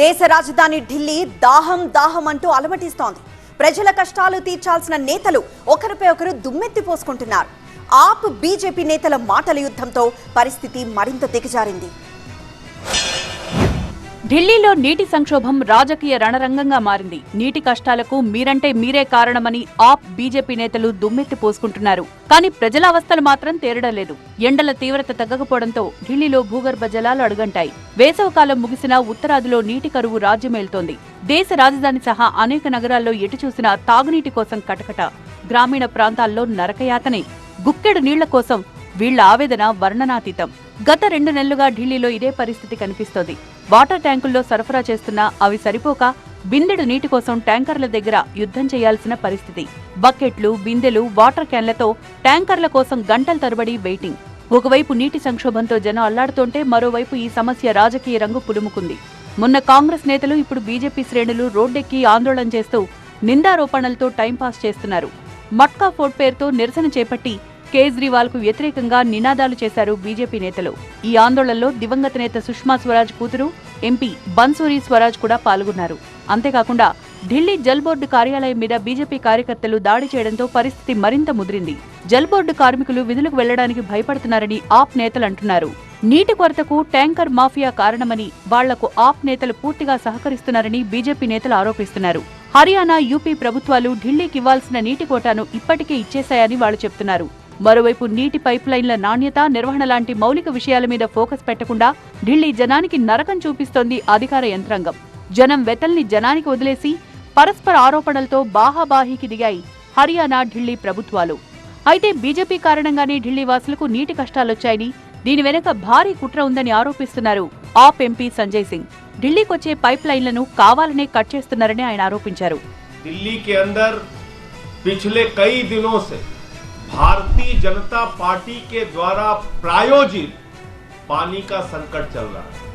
దేశ రాజధాని ఢిల్లీ దాహం దాహం అంటూ అలమటిస్తోంది. ప్రజల కష్టాలు తీర్చాల్సిన నేతలు ఒకరిపై ఒకరు దుమ్మెత్తి పోసుకుంటున్నారు. ఆప్ బీజేపీ నేతల మాటల యుద్ధంతో పరిస్థితి మరింత దిగజారింది. ఢిల్లీలో నీటి సంక్షోభం రాజకీయ రణరంగంగా మారింది. నీటి కష్టాలకు మీరంటే మీరే కారణమని ఆప్ బీజేపీ నేతలు దుమ్మెత్తి పోసుకుంటున్నారు. కానీ ప్రజల అవస్థలు మాత్రం తేరడం లేదు. ఎండల తీవ్రత తగ్గకపోవడంతో ఢిల్లీలో భూగర్భ జలాలు అడుగంటాయి. వేసవకాలం ముగిసినా ఉత్తరాదిలో నీటి కరువు రాజ్యమేలుతోంది. దేశ రాజధాని సహా అనేక నగరాల్లో ఎటు చూసినా తాగునీటి కోసం కటకట. గ్రామీణ ప్రాంతాల్లో నరకయాతనే. గుక్కెడు నీళ్ళ కోసం వీళ్ళ ఆవేదన వర్ణనాతీతం. గత రెండు నెలలుగా ఢిల్లీలో ఇదే పరిస్థితి కనిపిస్తోంది. వాటర్ ట్యాంకుల్లో సరఫరా చేస్తున్నా అవి సరిపోక బిందెడు నీటి కోసం ట్యాంకర్ల దగ్గర యుద్ధం చేయాల్సిన పరిస్థితి. బకెట్లు బిందెలు వాటర్ క్యాన్లతో ట్యాంకర్ల కోసం గంటల తరబడి వెయిటింగ్. ఒకవైపు నీటి సంక్షోభంతో జనం అల్లాడుతుంటే మరోవైపు ఈ సమస్య రాజకీయ రంగు పులుముకుంది. మొన్న కాంగ్రెస్ నేతలు ఇప్పుడు బీజేపీ శ్రేణులు రోడ్డెక్కి ఆందోళన చేస్తూ నిందారోపణలతో టైంపాస్ చేస్తున్నారు. మట్కా ఫోర్ట్ పేరుతో నిరసన చేపట్టి కేజ్రీవాల్కు వ్యతిరేకంగా నినాదాలు చేశారు బీజేపీ నేతలు. ఈ ఆందోళనలో దివంగత నేత సుష్మా స్వరాజ్ కూతురు ఎంపీ బన్సూరి స్వరాజ్ కూడా పాల్గొన్నారు. అంతేకాకుండా ఢిల్లీ జల్ బోర్డు కార్యాలయం మీద బీజేపీ కార్యకర్తలు దాడి చేయడంతో పరిస్థితి మరింత ముదిరింది. జల్ బోర్డు కార్మికులు విధులకు వెళ్ళడానికి భయపడుతున్నారని ఆప్ నేతలు అంటున్నారు. నీటి కొరతకు ట్యాంకర్ మాఫియా కారణమని వాళ్ళకు ఆప్ నేతలు పూర్తిగా సహకరిస్తున్నారని బీజేపీ నేతలు ఆరోపిస్తున్నారు. హర్యానా యూపీ ప్రభుత్వాలు ఢిల్లీకి ఇవ్వాల్సిన నీటి కోటాను ఇప్పటికే ఇచ్చేశాయని వాళ్ళు చెప్తున్నారు. మరోవైపు నీటి పైప్లైన్ల నాణ్యత నిర్వహణ లాంటి మౌలిక విషయాల మీద ఫోకస్ పెట్టకుండా ఢిల్లీ జనానికి నరకం చూపిస్తోంది అధికార యంత్రాంగం. జనం వెతల్ని జనానికి వదిలేసి పరస్పర ఆరోపణలతో బాహాబాహీకి దిగాయి హర్యానా ఢిల్లీ ప్రభుత్వాలు. అయితే బీజేపీ కారణంగానే ఢిల్లీ వాసులకు నీటి కష్టాలొచ్చాయని దీని వెనుక భారీ కుట్ర ఉందని ఆరోపిస్తున్నారు ఆప్ ఎంపీ సంజయ్ సింగ్. ఢిల్లీకొచ్చే పైప్ లైన్లను కావాలనే కట్ చేస్తున్నారని ఆయన ఆరోపించారు. ఢిల్లీ కే అందర్ పిచ్లే కై దినో సే भारतीय जनता पार्टी के द्वारा प्रायोजित पानी का संकट चल रहा है।